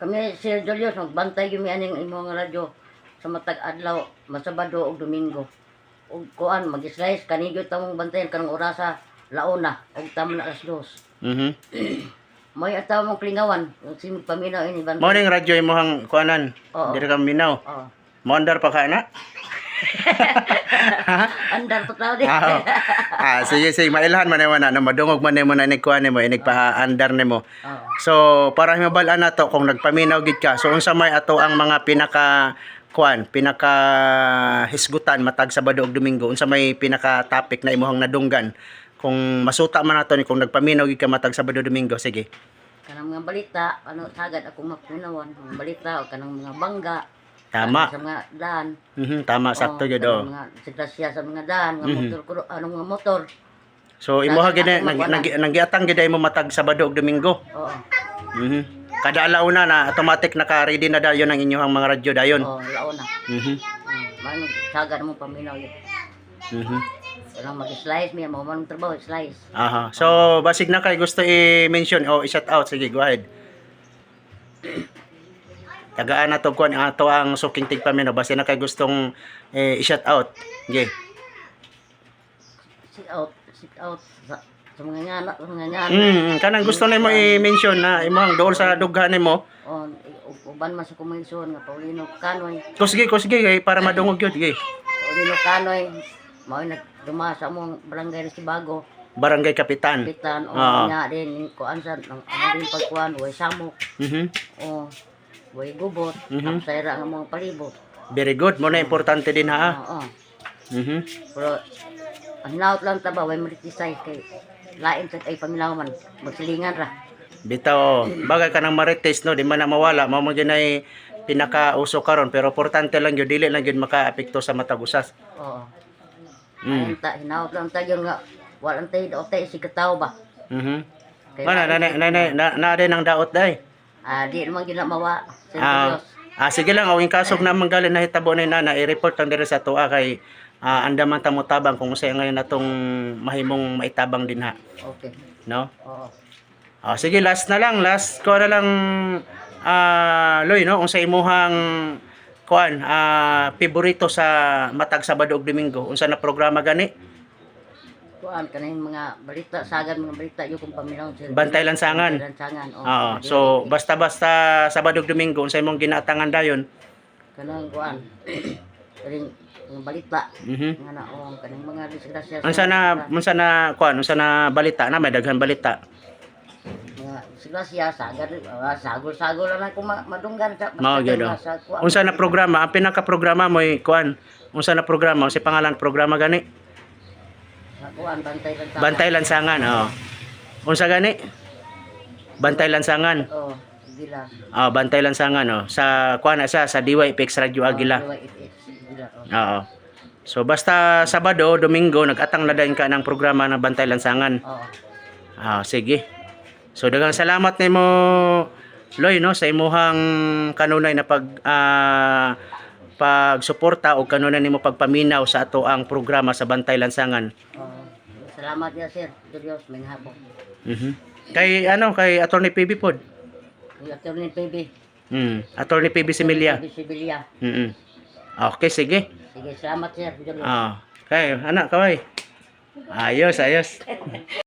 Kami Sir Julius magbantay mi aning imong radyo sa matag adlaw, masabado ug domingo. Ug kuan mag-slice kanigyo tamong bantayan kanang orasa launa ug tamo na alas dos. Mhm. May ataw mong klingawan, si paminaw ini bantay. Mo ning radyo imong kuanan. Oo. Diri ka minaw. Oh. Mo andar pa ka na? Andar to tao di. Ah, ah, sige sige mailhan man mo na no madungog man mo na ni kuan mo inig pa andar nimo. Oh. So para mabalaan na to kung nagpaminaw gid ka. So unsa may ato ang mga pinaka kuan, pinaka hisgutan matag Sabado ug Domingo. Unsa may pinaka topic na imuhang nadunggan. Kung masuta man nato ni kung nagpaminaw gid ka matag Sabado Domingo, sige. Kanang mga balita, ano sagad akong mapinawan, mga balita o kanang mga bangga. Tama. Sa mga daan. Mhm, tama sakto oh. Mga sigrasya sa mga daan, mga Mhm. motor, kuro- anong mga motor. So imuha gid Ako nag magwala. nag- naggiatang gid mo matag Sabado ug Domingo. Oo. Mhm. Kada alauna na automatic naka-ready na dayon ang inyong mga radyo dayon. Oo, laon na. Mhm. Mm, man sagad mo paminaw yun. Mhm. Kanang mag-slice miya, mo man trabaho, slice. Aha. So basig na kay gusto i-mention o i-shout out sige, go ahead. Tagaan na to kuan ato ang suking tigpamino basi na kay gustong eh, i-shout out. Sige. Sit out, sit out sa, sa mga ngana, sa mga ngana. Mm, mm, kanang gusto nimo i-mention na imong dool sa dughan nimo. O, u- uban man sa kumisyon nga Paulino Kanoy. Kusige kusige kay para madungog gyud sige. Paulino Kanoy, mao nagduma sa among barangay si Bago. Barangay Kapitan. Kapitan o Oo. nga din kuan sa ng ano din pagkuan, way samok Mhm. o way gubot, Mhm. ang sayra nga mga palibot. Very good. Mo na importante din ha. Oo. Mhm. Pero ang hinaut lang taba way maritisay kay lain sa ay pamilaw man magsilingan ra. Bitaw, bagay ka ng marites no, di man na mawala, mao ginay pinaka-uso karon pero importante lang gyud dili lang gyud makaapekto sa matag usas. Oo. Mm. Ayun ta hinaut lang ta yun nga walang tay daot tay si kataw ba. Mhm. Kay Mana na na na na na, na ang daot day. Ah di naman gina mawa. Ah, ah sige lang awing kasog na manggaling na hitabo ni nana i-report lang diri sa tuwa kay ah, andaman ta mo tabang kung usay ngayon natong mahimong maitabang din ha, Okay. no? Oo. Ah, sige last na lang, last ko na lang ah Loy no, unsa imuhang kuan ah paborito sa matag Sabado ug Domingo unsa na programa gani? Kuan kanang mga balita sagad mga balita yung kung pamilaw sa Bantay lansangan. Lansangan. Oo. Oo. So basta-basta Sabado Domingo unsa imong ginaatangan dayon? kanang kuan. Kaning mga balita Mhm. nga na oh kanang mga disgrasya sa Unsa na unsa na kuan unsa na balita na may daghan balita. mga disgrasya sagad sagol-sagol lang ko ma- madunggan sa Mao gyud. oh. Unsa na programa? Ang pinaka programa mo kuan. Unsa na programa? Unsa pangalan programa gani? Sa kuan bantay lansangan. Bantay lansangan. Oo. Unsa gani? Bantay lansangan. Oh, gila. Ah, bantay lansangan oh. Sa kuan siya sa DYPX Radio Agila. Oh, gila. Oh. Oo. So basta Sabado, Domingo nag-atang na din ka ng programa ng Bantay Lansangan. Oo. Ah, sige. So daghang salamat nimo Loy no sa imuhang kanunay na pag ah, pagsuporta o kanunay nimo pagpaminaw sa ato ang programa sa Bantay Lansangan. Oh. Salamat ya sir. Diyos may hapon. Mhm. Kay ano kay Attorney PB pod. Yung attorney PB. Mm, Attorney PB Similia. PB Sibilia. Mhm. Okay, sige. Sige, salamat sir. Diyos. Ah, kay anak kaway. Ayos, ayos.